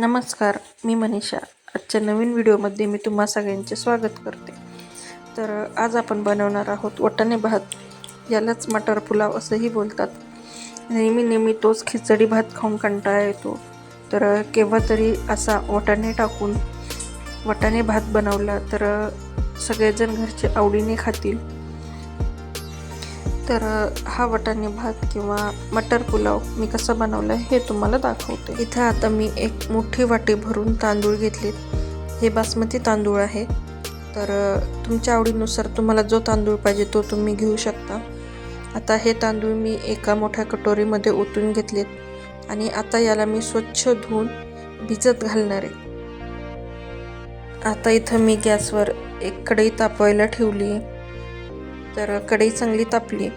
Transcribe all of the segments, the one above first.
नमस्कार मी मनीषा. आजच्या नवीन व्हिडिओमध्ये मी तुम्हा सगळ्यांचे स्वागत करते. तर आज आपण बनवणार आहोत वटाणे भात. यालाच मटर पुलाव असंही बोलतात. नेहमी नेहमी तोच खिचडी भात खाऊन कंटाळा येतो. तर केव्हा तरी असा वटाणे टाकून वटाणे भात बनवला तर सगळेजण घरचे आवडीने खातील. तर हा वटाणे भात किंवा मटर पुलाव मी कसा बनवला हे तुम्हाला दाखवते. इथं आता मी एक मोठी वाटी भरून तांदूळ घेतलेत. हे बासमती तांदूळ आहे. तर तुमच्या आवडीनुसार तुम्हाला जो तांदूळ पाहिजे तो तुम्ही घेऊ शकता. आता हे तांदूळ मी एका मोठ्या कटोरीमध्ये ओतून घेतलेत आणि आता याला मी स्वच्छ धुवून भिजत घालणार आहे. आता इथं मी गॅसवर एक कढई तापवायला ठेवली. आहे तर कढई चांगली तापली.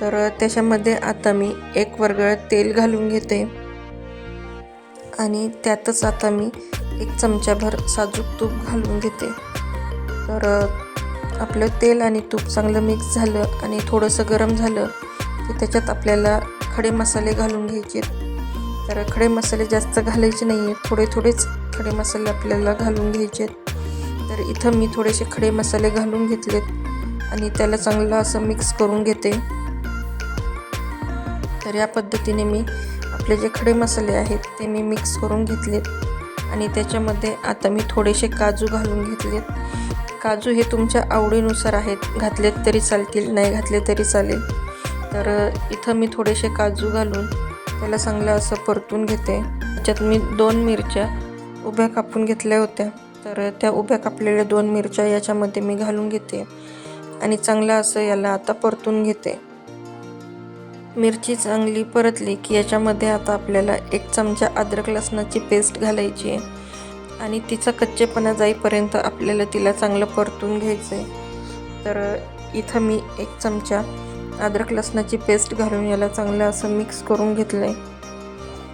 तर त्याच्यामध्ये आता मी एक वर्गळ तेल घालून घेते. आणि त्यातच आता मी एक चमच्याभर साजूक तूप घालून घेते. तर आपलं तेल आणि तूप चांगलं मिक्स झालं आणि थोडंसं गरम झालं की त्याच्यात आपल्याला खडे मसाले घालून घ्यायचे. तर खडे मसाले जास्त घालायचे नाही आहेत थोडे थोडेच खडे मसाले आपल्याला घालून घ्यायचे तर इथं मी थोडेसे खडे मसाले घालून घेतलेत. आणि त्याला चांगलं असं मिक्स करून घेते. तर या पद्धतीने मी आपले जे खडे मसाले आहेत ते मी मिक्स करून घेतलेत. आणि त्याच्यामध्ये आता मी थोडेसे काजू घालून घेतलेत. काजू हे तुमच्या आवडीनुसार आहेत. घातलेत तरी चालतील नाही घातले तरी चालेल. तर इथं मी थोडेसे काजू घालून त्याला चांगलं असं परतून घेते. त्याच्यात मी दोन मिरच्या उभ्या कापून घेतल्या होत्या. तर त्या उभ्या कापलेल्या दोन मिरच्या याच्यामध्ये मी घालून घेते. आणि चांगलं असं याला आता परतून घेते. मिरची चांगली परतली की याच्यामध्ये आता आपल्याला एक चमचा अद्रक लसणाची पेस्ट घालायची आहे. आणि तिचा कच्चेपणा जाईपर्यंत आपल्याला तिला चांगलं परतून घ्यायचं आहे तर इथं मी एक चमचा अद्रक लसणाची पेस्ट घालून याला चांगलं असं मिक्स करून घेतलं आहे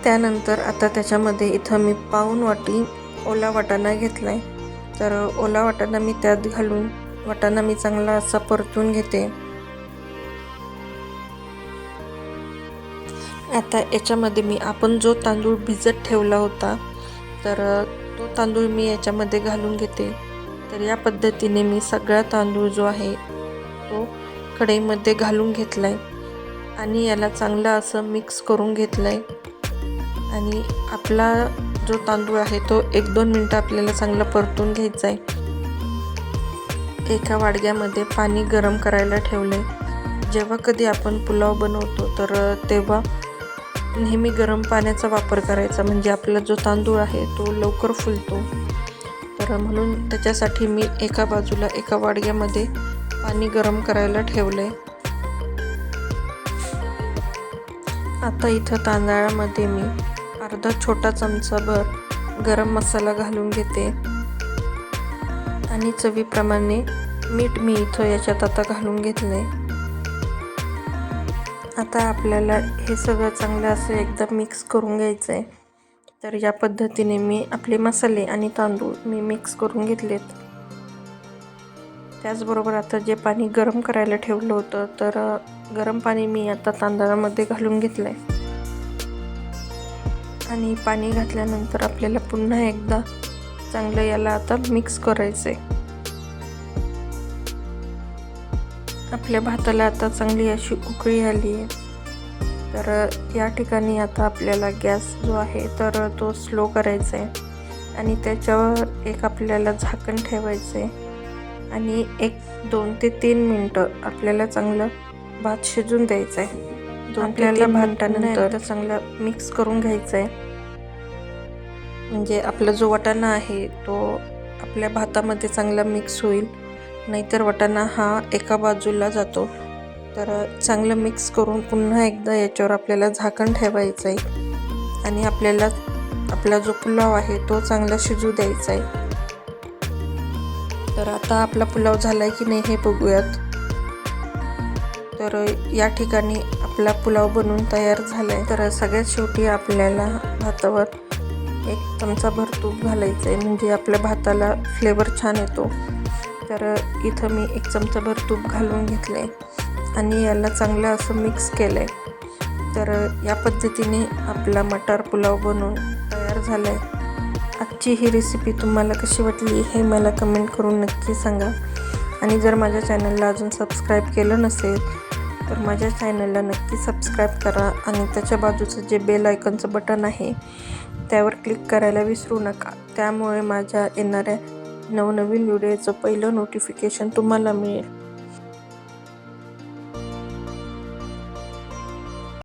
त्यानंतर आता त्याच्यामध्ये इथं मी पाऊन वाटी ओला वाटाणा घेतला आहे तर ओला वाटाणा मी त्यात घालून वाटाणा मी चांगला असा परतून घेते. आता याच्यामध्ये मी आपण जो तांदूळ भिजत ठेवला होता तर तो तांदूळ मी याच्यामध्ये घालून घेते. तर या पद्धतीने मी सगळा तांदूळ जो आहे तो कढईमध्ये घालून घेतला आहे आणि याला चांगलं असं मिक्स करून घेतलं आहे आणि आपला जो तांदूळ आहे तो एक दोन मिनटं आपल्याला चांगला परतून घ्यायचा आहे एका वाडग्यामध्ये पाणी गरम करायला ठेवले. जेव्हा कधी आपण पुलाव बनवतो तर तेव्हा नेहमी गरम पाण्याचा वापर करायचा. म्हणजे आपला जो तांदूळ आहे तो लवकर फुलतो. तर म्हणून त्याच्यासाठी मी एका बाजूला एका वाडग्यामध्ये पाणी गरम करायला ठेवले. आता इथं तांदळामध्ये मी अर्धा छोटा चमचाभर गरम मसाला घालून घेते. आणि चवीप्रमाणे मीठ मी इथं याच्यात आता घालून घेतलं आहे आता आपल्याला हे सगळं चांगलं असं एकदम मिक्स करून घ्यायचं आहे तर या पद्धतीने मी आपले मसाले आणि तांदूळ मी मिक्स करून घेतलेत. त्याचबरोबर आता जे पाणी गरम करायला ठेवलं होतं तर गरम पाणी मी आता तांदळामध्ये घालून घेतलं आहे आणि पाणी घातल्यानंतर आपल्याला पुन्हा एकदा चांगलं याला आता मिक्स करायचं आहे आपल्या भाताला आता चांगली अशी उकळी आली आहे. तर या ठिकाणी आता आपल्याला गॅस जो आहे तर तो स्लो करायचा आहे. आणि त्याच्यावर एक आपल्याला झाकण ठेवायचं आहे. आणि एक दोन ते तीन मिनटं आपल्याला चांगलं भात शिजून द्यायचं आहे. दोन आपल्याला भातानंतर चांगलं मिक्स करून घ्यायचं आहे. म्हणजे आपला जो वाटाणा आहे तो आपल्या भातामध्ये चांगला मिक्स होईल. नाहीतर वाटाणा हा एका बाजूला जातो. तर चांगलं मिक्स करून पुन्हा एकदा याच्यावर आपल्याला झाकण ठेवायचं आहे. आणि आपल्याला आपला जो पुलाव आहे तो चांगला शिजू द्यायचा आहे. तर आता आपला पुलाव झाला आहे की नाही हे बघूयात. तर या ठिकाणी आपला पुलाव बनवून तयार झाला आहे तर सगळ्यात शेवटी आपल्याला भातावर एक चमचाभर तूप घालायचं आहे म्हणजे आपल्या भाताला फ्लेवर छान येतो. तर इथं मी एक चमचाभर तूप घालून घेतलं आहे आणि याला चांगलं असं मिक्स केलं आहे तर या पद्धतीने आपला मटार पुलाव बनवून तयार झाला आहे आजची ही रेसिपी तुम्हाला कशी वाटली हे मला कमेंट करून नक्की सांगा. आणि जर माझ्या चॅनलला अजून सबस्क्राईब केलं नसेल तर माझ्या चॅनलला नक्की सबस्क्राईब करा आणि त्याच्या बाजूचं जे बेल आयकनचं बटन आहे त्यावर क्लिक करायला विसरू नका. त्यामुळे माझ्या येणाऱ्या नवनवीन व्हिडिओचं पहिलं नोटिफिकेशन तुम्हाला मिळेल.